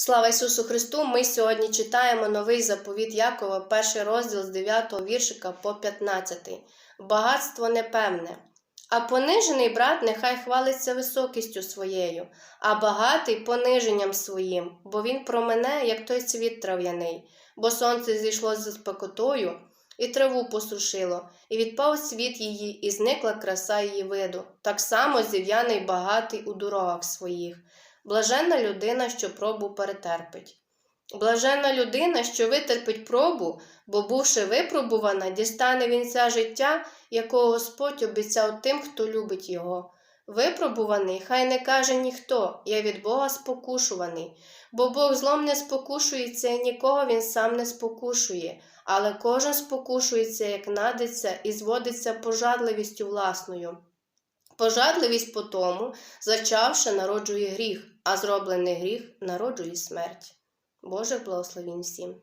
Слава Ісусу Христу! Ми сьогодні читаємо новий заповіт Якова, перший розділ з 9 віршика по 15. Багатство непевне. А понижений брат нехай хвалиться високістю своєю, а багатий пониженням своїм, бо він промене, як той цвіт трав'яний, бо сонце зійшло з спекотою, і траву посушило, і відпав світ її, і зникла краса її виду. Так само зів'яний багатий у дорогах своїх. Блаженна людина, що пробу перетерпить. Блаженна людина, що витерпить пробу, бо, бувши випробувана, дістане вінця життя, якого Господь обіцяв тим, хто любить його. Випробуваний, хай не каже ніхто, я від Бога спокушуваний, бо Бог злом не спокушується і нікого він сам не спокушує, але кожен спокушується, як надиться, і зводиться пожадливістю власною. Пожадливість по тому, зачавши, народжує гріх, а зроблений гріх народжує смерть. Боже благословінь всім.